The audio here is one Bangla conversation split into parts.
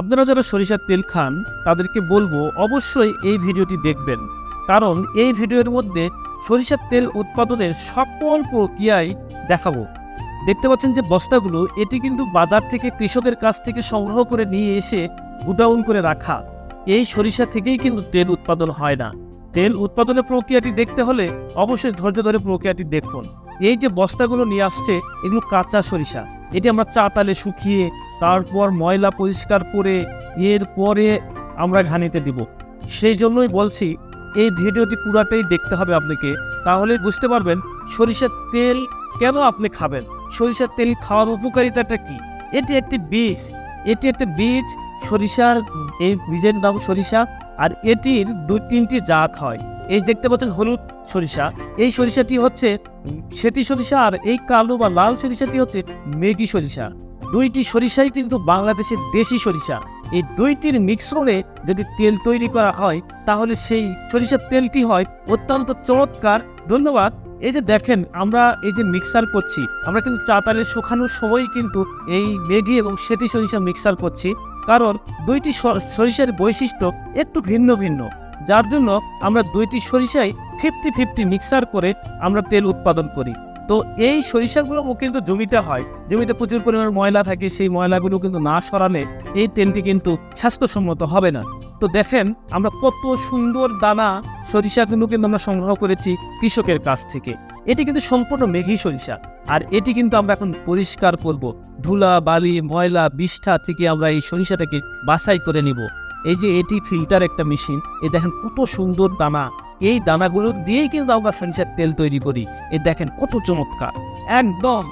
আপনারা যারা সরিষার তেল খান, তাদেরকে বলব অবশ্যই এই ভিডিওটি দেখবেন। কারণ এই ভিডিওর মধ্যে সরিষার তেল উৎপাদনের সকল প্রক্রিয়ায় দেখাবো। দেখতে পাচ্ছেন যে বস্তাগুলো, এটি কিন্তু বাজার থেকে কৃষকের কাছ থেকে সংগ্রহ করে নিয়ে এসে গুদাউন করে রাখা। এই সরিষা থেকেই কিন্তু তেল উৎপাদন হয় না। তেল উৎপাদনের প্রক্রিয়াটি দেখতে হলে অবশ্যই ধৈর্য ধরে প্রক্রিয়াটি দেখুন। এই যে বস্তাগুলো নিয়ে আসছে, এগুলো কাঁচা সরিষা। এটি আমরা চাতালে শুকিয়ে, তারপর ময়লা পরিষ্কার করে এরপরে আমরা ঘানিতে দিব। সেই জন্যই বলছি, এই ভিডিওটি পুরাটাই দেখতে হবে আপনাকে। তাহলে বুঝতে পারবেন, সরিষার তেল কেন আপনি খাবেন? সরিষার তেল খাওয়ার উপকারিতাটা কি? এটি একটি বীজ। এটি একটি বীজ, সরিষার, এই বীজের নাম সরিষা, আর এটির দুই তিনটি জাত হয়। এই দেখতে পাচ্ছেন হলুদ সরিষা। এই সরিষাটি হচ্ছে সেটি সরিষা, আর এই কালো বা লাল সরিষাটি হচ্ছে মেগি সরিষা। দুইটি সরিষাই কিন্তু বাংলাদেশের দেশি সরিষা। এই দুইটির মিশ্রণে যদি তেল তৈরি করা হয়, তাহলে সেই সরিষার তেলটি হয় অত্যন্ত চমৎকার। ধন্যবাদ। এই যে দেখেন, আমরা এই যে মিক্সার করছি, আমরা কিন্তু চাতালে শুকানোর সময় কিন্তু এই মেঘি এবং সেতি সরিষা মিক্সার করছি। কারণ দুইটি সরিষার বৈশিষ্ট্য একটু ভিন্ন ভিন্ন। যার জন্য আমরা দুইটি সরিষায় ফিফটি ফিফটি মিক্সার করে আমরা তেল উৎপাদন করি। তো এই সরিষাগুলো কিন্তু জমিতে হয়। জমিতে প্রচুর পরিমাণ ময়লা থাকে, সেই ময়লাগুলো কিন্তু না সরালে এই তেলটি কিন্তু স্বাস্থ্যসম্মত হবে না। তো দেখেন, আমরা কত সুন্দর দানা, সরিষাগুলো কিন্তু আমরা সংগ্রহ করেছি কৃষকের কাছ থেকে। এটি কিন্তু সম্পূর্ণ মেঘি সরিষা। আর এটি কিন্তু আমরা এখন পরিষ্কার করব। ধুলা, বালি, ময়লা, বিষ্ঠা থেকে আমরা এই সরিষাটাকে বাছাই করে নিব। এই যে এটি ফিল্টার একটা মেশিন এই দেখেন কত সুন্দর দানা। এই দানাগুলো দিয়েই কিন্তু আমরা সরিষার তেল তৈরি করি। এ দেখেন কত চমৎকার। একদম।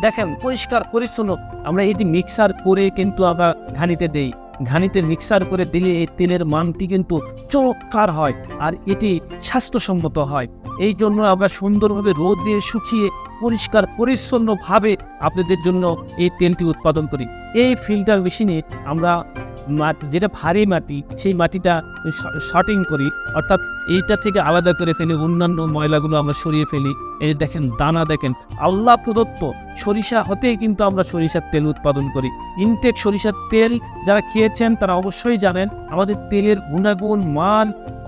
দেখেন, পরিষ্কার, পরিচ্ছন্ন। আমরা এটি মিক্সার করে কিন্তু আমরা ঘানিতে দেই। ঘানিতে মিক্সার করে দিলে এই তেলের মানটি কিন্তু চমৎকার হয় আর এটি স্বাস্থ্যসম্মত হয়। এই জন্য আমরা সুন্দরভাবে রোদ দিয়ে শুকিয়ে পরিষ্কার, পরিচ্ছন্নভাবে আপনাদের জন্য এই তেলটি উৎপাদন করি। এই ফিল্টার মেশিনে আমরা মাটি, যেটা ভারী মাটি, সেই মাটিটা শর্টিং করি। অর্থাৎ এইটা থেকে আলাদা করে ফেলি অন্যান্য ময়লাগুলো আমরা সরিয়ে ফেলি। এই দেখেন, দানা দেখেন, আল্লাহ প্রদত্ত সরিষা হতেই কিন্তু আমরা সরিষার তেল উৎপাদন করি। ইনটেক সরিষার তেল যারা খেয়েছেন তারা অবশ্যই জানেন, আমাদের তেলের গুণাগুণ, মান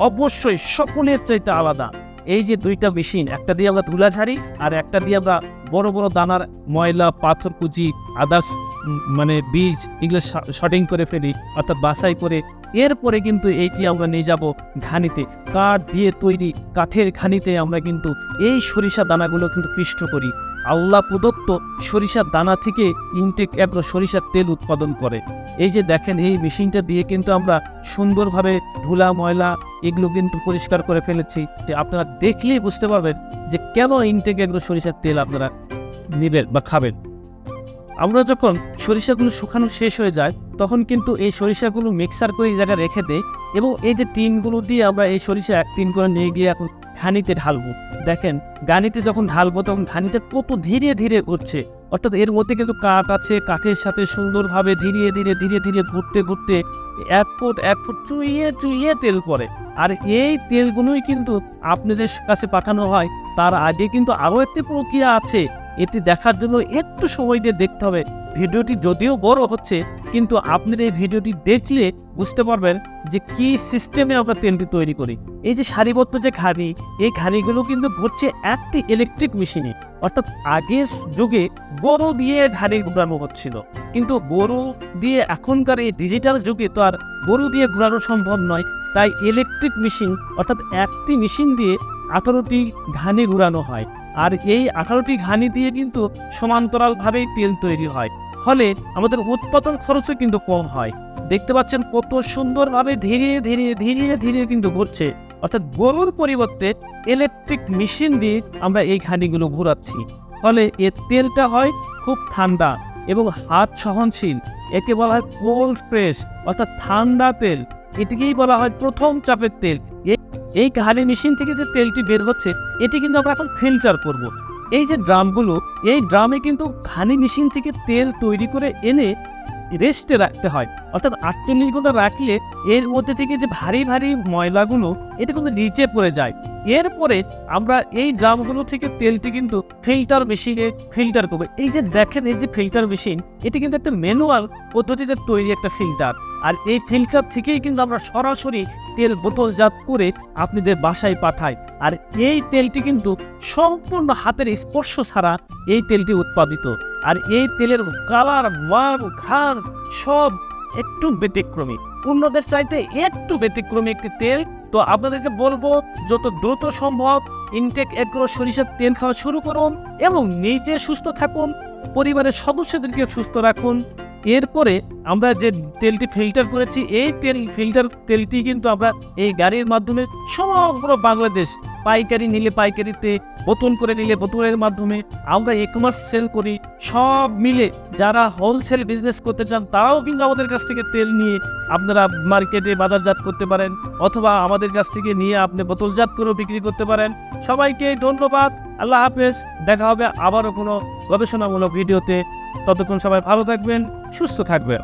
অবশ্যই সকলের চাইতে আলাদা। এই যে দুইটা মেশিন একটা দিয়ে আমরা ধুলা ঝাড়ি আর একটা দিয়ে আমরা বড় বড় দানার ময়লা, পাথর কুচি আদার্স মানে বীজ এগুলো শর্টিং করে ফেলি, অর্থাৎ বাছাই করে। এরপরে কিন্তু এইটি আমরা নিয়ে যাব ঘানিতে। কাঠ দিয়ে তৈরি কাঠের ঘানিতে আমরা কিন্তু এই সরিষা দানাগুলো কিন্তু পিষ্ট করি। আল্লাহ প্রদত্ত সরিষার দানা থেকে ইনটেক এগ্রো সরিষার তেল উৎপাদন করে। এই যে দেখেন, এই মেশিনটা দিয়ে কিন্তু আমরা সুন্দরভাবে ধুলা, ময়লা এগুলো কিন্তু পরিষ্কার করে ফেলেছি। যে আপনারা দেখলেই বুঝতে পারবেন যে কেন ইনটেক এগ্রো সরিষার তেল আপনারা নেবেন বা খাবেন। আমরা যখন সরিষাগুলো শুকানো শেষ হয়ে যায়, তখন কিন্তু এই সরিষাগুলো মিক্সার করে এই জায়গায় রেখে দেয় এবং এই যে টিনগুলো দিয়ে আমরা এই সরিষা এক টিন করে নিয়ে গিয়ে এখন ঘানিতে ঢালবো। দেখেন, গানিতে যখন ঢালবো, তখন ঘানিতে কত ধীরে ধীরে ঘুরছে। অর্থাৎ এর মধ্যে কিন্তু কাঠ আছে, কাঠের সাথে সুন্দরভাবে ধীরে ধীরে ধীরে ধীরে ঘুরতে ঘুরতে এক ফুট এক ফুট চুইয়ে চুইয়ে তেল পড়ে। আর এই তেলগুলোই কিন্তু আপনাদের কাছে পাঠানো হয়, তার আগে কিন্তু আরও একটি প্রক্রিয়া আছে। এটি দেখার জন্য একটু সময় দিয়ে দেখতে হবে। ভিডিওটি যদিও বড় হচ্ছে, কিন্তু আপনার এই ভিডিওটি দেখলে বুঝতে পারবেন যে কি সিস্টেমে আমরা তেলটি তৈরি করি। এই যে সারিবদ্ধ যে ঘানি, এই ঘানিগুলো কিন্তু ঘুরছে একটি ইলেকট্রিক মেশিনে অর্থাৎ আগের যুগে গরু দিয়ে ঘানি ঘুরানো হচ্ছিল। কিন্তু গরু দিয়ে এখনকার এই ডিজিটাল যুগে তো আর গরু দিয়ে ঘুরানো সম্ভব নয়। তাই ইলেকট্রিক মেশিন অর্থাৎ একটি মেশিন দিয়ে আঠারোটি ঘানি ঘুরানো হয়। আর এই আঠারোটি ঘানি দিয়ে কিন্তু সমান্তরালভাবেই তেল তৈরি হয়। ফলে আমাদের উৎপাদন খরচও কিন্তু কম হয়। দেখতে পাচ্ছেন কত সুন্দরভাবে ধীরে ধীরে ধীরে ধীরে কিন্তু ঘুরছে। অর্থাৎ গরুর পরিবর্তে ইলেকট্রিক মেশিন দিয়ে আমরা এই ঘানিগুলো ঘুরাচ্ছি। ফলে এর তেলটা হয় খুব ঠান্ডা এবং হাত সহনশীল। একে বলা হয় কোল্ড প্রেস অর্থাৎ ঠান্ডা তেল। এটিকেই বলা হয় প্রথম চাপের তেল। এই ঘানি মেশিন থেকে যে তেলটি বের হচ্ছে, এটি কিন্তু আমরা এখন ফিল্টার করব। এই যে ড্রামগুলো, এই ড্রামে কিন্তু ঘানি মেশিন থেকে তেল তৈরি করে এনে রেস্টে রাখতে হয়। অর্থাৎ আটচল্লিশ ঘণ্টা রাখলে এর মধ্যে থেকে যে ভারী ভারী ময়লাগুলো, এটা কিন্তু নিচে পড়ে যায়। এরপরে আমরা এই ড্রামগুলো থেকে তেলটি কিন্তু ফিল্টার মেশিনে ফিল্টার করব। এই যে দেখেন, এই যে ফিল্টার মেশিন এটি কিন্তু একটা ম্যানুয়াল পদ্ধতিতে তৈরি একটা ফিল্টার আর এই ফিল্টার থেকেই কিন্তু আমরা সরাসরি তেল বোতলজাত করে আপনাদের বাসায় পাঠাই। আর এই তেলটি কিন্তু সম্পূর্ণ হাতের স্পর্শ ছাড়া এই তেলটি উৎপাদিত। আর এই তেলের কালার, মান, ঘ্রাণ সব একটু ব্যতিক্রমী। অন্যদের চাইতে একটু ব্যতিক্রমী একটি তেল। তো আপনাদেরকে বলব, যত দ্রুত সম্ভব ইনটেক এগ্রো সরিষার তেল খাওয়া শুরু করুন এবং নিজে সুস্থ থাকুন, পরিবারের সদস্যদেরকে সুস্থ রাখুন। এরপরে আমরা যে তেলটি ফিল্টার করেছি, এই তেল ফিল্টার তেলটি কিন্তু আমরা এই গাড়ির মাধ্যমে সমগ্র বাংলাদেশ পাইকারি নিলে পাইকারিতে, বোতল করে নিলে বোতলের মাধ্যমে আমরা ই কমার্স সেল করি। সব মিলে যারা হোলসেল বিজনেস করতে চান, তারাও কিন্তু আমাদের কাছ থেকে তেল নিয়ে আপনারা মার্কেটে বাজারজাত করতে পারেন, অথবা আমাদের কাছ থেকে নিয়ে আপনি বোতলজাত করেও বিক্রি করতে পারেন। সবাইকে ধন্যবাদ। আল্লাহ হাফেজ দেখা হবে আবারও কোনো গবেষণামূলক ভিডিওতে। ততক্ষণ সবাই ভালো থাকবেন সুস্থ থাকবেন।